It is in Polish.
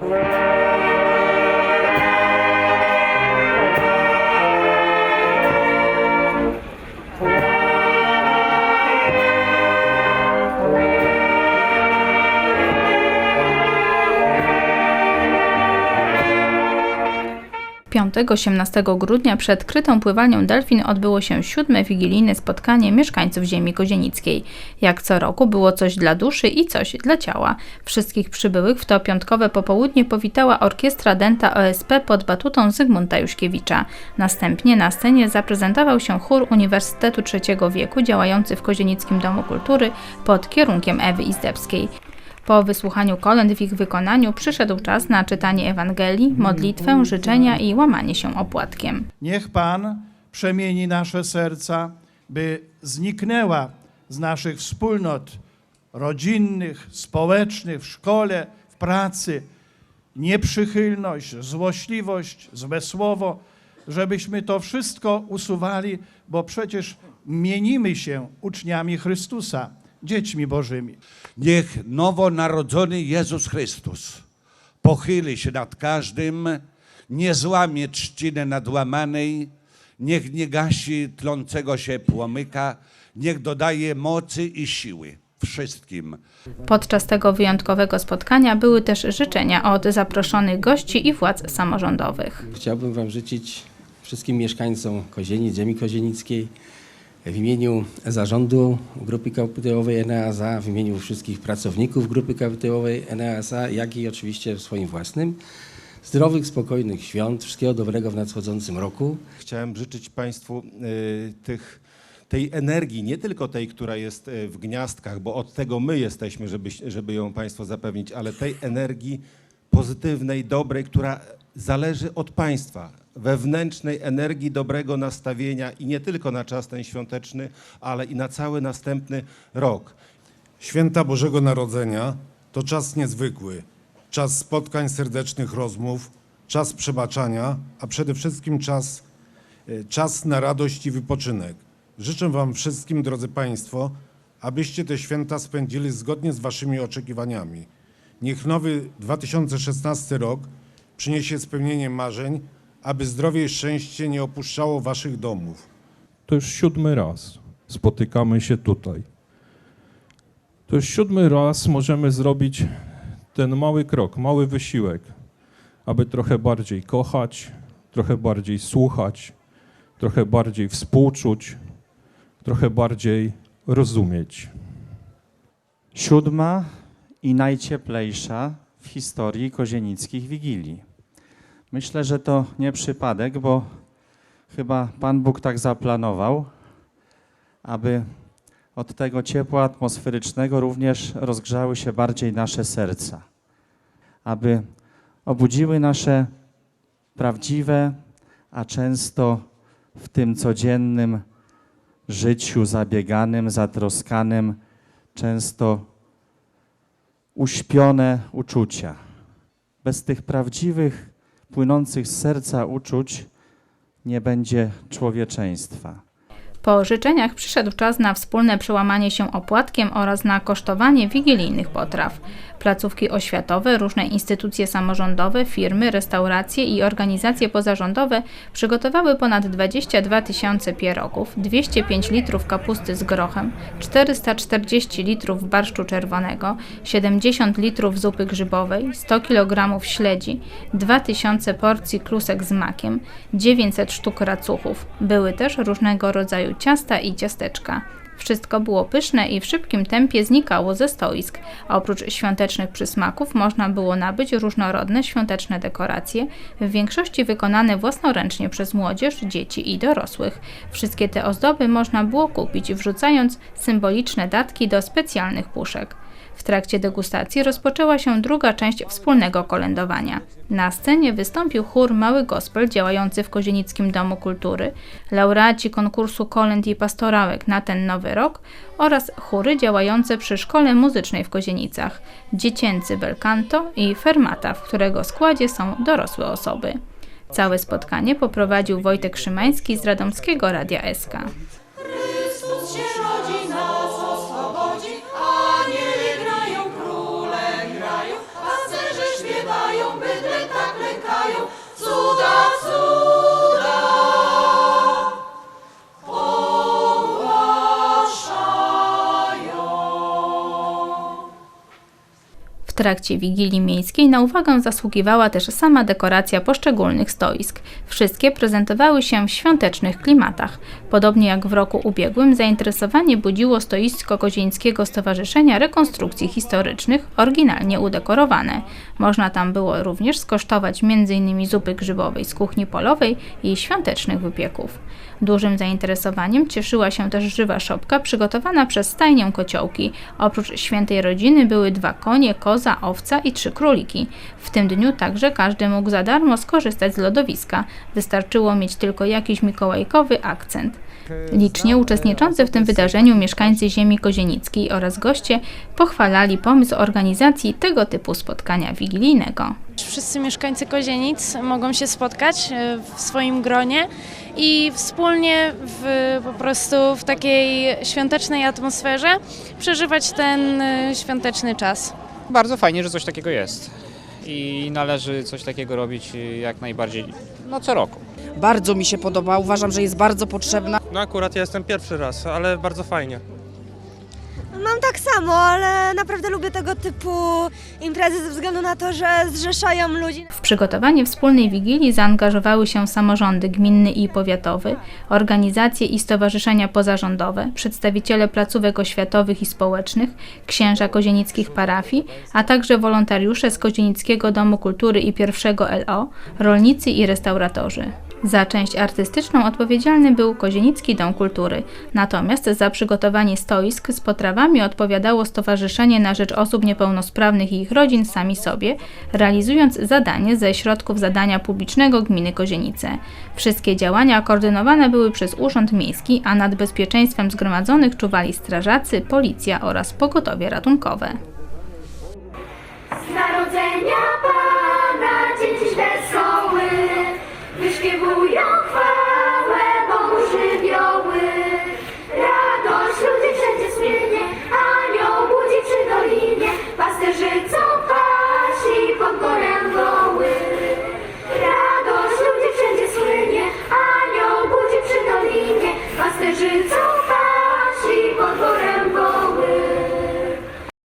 Hello. 18 grudnia przed krytą pływalnią Delfin odbyło się siódme wigilijne spotkanie mieszkańców ziemi kozienickiej. Jak co roku było coś dla duszy i coś dla ciała. Wszystkich przybyłych w to piątkowe popołudnie powitała orkiestra Denta OSP pod batutą Zygmunta Juśkiewicza. Następnie na scenie zaprezentował się chór Uniwersytetu Trzeciego Wieku działający w Kozienickim Domu Kultury pod kierunkiem Ewy Izdebskiej. Po wysłuchaniu kolęd w ich wykonaniu przyszedł czas na czytanie Ewangelii, modlitwę, życzenia i łamanie się opłatkiem. Niech Pan przemieni nasze serca, by zniknęła z naszych wspólnot rodzinnych, społecznych, w szkole, w pracy nieprzychylność, złośliwość, złe słowo, żebyśmy to wszystko usuwali, bo przecież mienimy się uczniami Chrystusa, dziećmi Bożymi. Niech nowonarodzony Jezus Chrystus pochyli się nad każdym, nie złamie trzciny nadłamanej, niech nie gasi tlącego się płomyka, niech dodaje mocy i siły wszystkim. Podczas tego wyjątkowego spotkania były też życzenia od zaproszonych gości i władz samorządowych. Chciałbym Wam życzyć wszystkim mieszkańcom Kozienic, ziemi kozienickiej w imieniu zarządu Grupy Kapitałowej NASA, w imieniu wszystkich pracowników Grupy Kapitałowej NASA, jak i oczywiście w swoim własnym, zdrowych, spokojnych świąt, wszystkiego dobrego w nadchodzącym roku. Chciałem życzyć Państwu y, tych, tej energii, nie tylko tej, która jest y, w gniazdkach, bo od tego my jesteśmy, żeby, żeby ją Państwu zapewnić, ale tej energii pozytywnej, dobrej, która zależy od Państwa. Wewnętrznej energii dobrego nastawienia i nie tylko na czas ten świąteczny, ale i na cały następny rok. Święta Bożego Narodzenia to czas niezwykły, czas spotkań, serdecznych rozmów, czas przebaczania, a przede wszystkim czas, e, czas na radość i wypoczynek. Życzę Wam wszystkim, drodzy Państwo, abyście te święta spędzili zgodnie z Waszymi oczekiwaniami. Niech nowy 2016 rok przyniesie spełnienie marzeń, aby zdrowie i szczęście nie opuszczało Waszych domów. To już siódmy raz spotykamy się tutaj. To już siódmy raz możemy zrobić ten mały krok, mały wysiłek, aby trochę bardziej kochać, trochę bardziej słuchać, trochę bardziej współczuć, trochę bardziej rozumieć. Siódma i najcieplejsza w historii kozienickich wigilii. Myślę, że to nie przypadek, bo chyba Pan Bóg tak zaplanował, aby od tego ciepła atmosferycznego również rozgrzały się bardziej nasze serca, aby obudziły nasze prawdziwe, a często w tym codziennym życiu zabieganym, zatroskanym, często uśpione uczucia. Bez tych prawdziwych, płynących z serca uczuć nie będzie człowieczeństwa. Po życzeniach przyszedł czas na wspólne przełamanie się opłatkiem oraz na kosztowanie wigilijnych potraw. Placówki oświatowe, różne instytucje samorządowe, firmy, restauracje i organizacje pozarządowe przygotowały ponad 22 tysiące pierogów, 205 litrów kapusty z grochem, 440 litrów barszczu czerwonego, 70 litrów zupy grzybowej, 100 kg śledzi, 2000 porcji klusek z makiem, 900 sztuk racuchów. Były też różnego rodzaju ciasta i ciasteczka. Wszystko było pyszne i w szybkim tempie znikało ze stoisk, oprócz świątecznych przysmaków można było nabyć różnorodne świąteczne dekoracje, w większości wykonane własnoręcznie przez młodzież, dzieci i dorosłych. Wszystkie te ozdoby można było kupić, wrzucając symboliczne datki do specjalnych puszek. W trakcie degustacji rozpoczęła się druga część wspólnego kolędowania. Na scenie wystąpił chór Mały Gospel działający w Kozienickim Domu Kultury, laureaci konkursu kolęd i pastorałek na ten nowy rok oraz chóry działające przy Szkole Muzycznej w Kozienicach, dziecięcy Belcanto i Fermata, w którego składzie są dorosłe osoby. Całe spotkanie poprowadził Wojtek Szymański z Radomskiego Radia SK. Trakcie Wigilii Miejskiej na uwagę zasługiwała też sama dekoracja poszczególnych stoisk. Wszystkie prezentowały się w świątecznych klimatach. Podobnie jak w roku ubiegłym, zainteresowanie budziło stoisko Kozieńskiego Stowarzyszenia Rekonstrukcji Historycznych, oryginalnie udekorowane. Można tam było również skosztować m.in. zupy grzybowej z kuchni polowej i świątecznych wypieków. Dużym zainteresowaniem cieszyła się też żywa szopka przygotowana przez stajnię kociołki. Oprócz świętej rodziny były dwa konie, koza, owca i trzy króliki. W tym dniu także każdy mógł za darmo skorzystać z lodowiska. Wystarczyło mieć tylko jakiś mikołajkowy akcent. Licznie uczestniczący w tym wydarzeniu mieszkańcy ziemi kozienickiej oraz goście pochwalali pomysł organizacji tego typu spotkania wigilijnego. Wszyscy mieszkańcy Kozienic mogą się spotkać e, w swoim gronie i wspólnie w, po prostu w takiej świątecznej atmosferze przeżywać ten e, świąteczny czas. Bardzo fajnie, że coś takiego jest i należy coś takiego robić jak najbardziej no co roku. Bardzo mi się podoba, uważam, że jest bardzo potrzebna. No akurat ja jestem pierwszy raz, ale bardzo fajnie. Mam tak samo, ale naprawdę lubię tego typu imprezy ze względu na to, że zrzeszają ludzi. W przygotowanie wspólnej wigilii zaangażowały się samorządy gminny i powiatowy, organizacje i stowarzyszenia pozarządowe, przedstawiciele placówek oświatowych i społecznych, księża kozienickich parafii, a także wolontariusze z Kozienickiego Domu Kultury i pierwszego LO, rolnicy i restauratorzy. Za część artystyczną odpowiedzialny był Kozienicki Dom Kultury, natomiast za przygotowanie stoisk z potrawami odpowiadało Stowarzyszenie na Rzecz Osób Niepełnosprawnych i ich rodzin sami sobie, realizując zadanie ze środków zadania publicznego gminy Kozienice. Wszystkie działania koordynowane były przez Urząd Miejski, a nad bezpieczeństwem zgromadzonych czuwali strażacy, policja oraz pogotowie ratunkowe.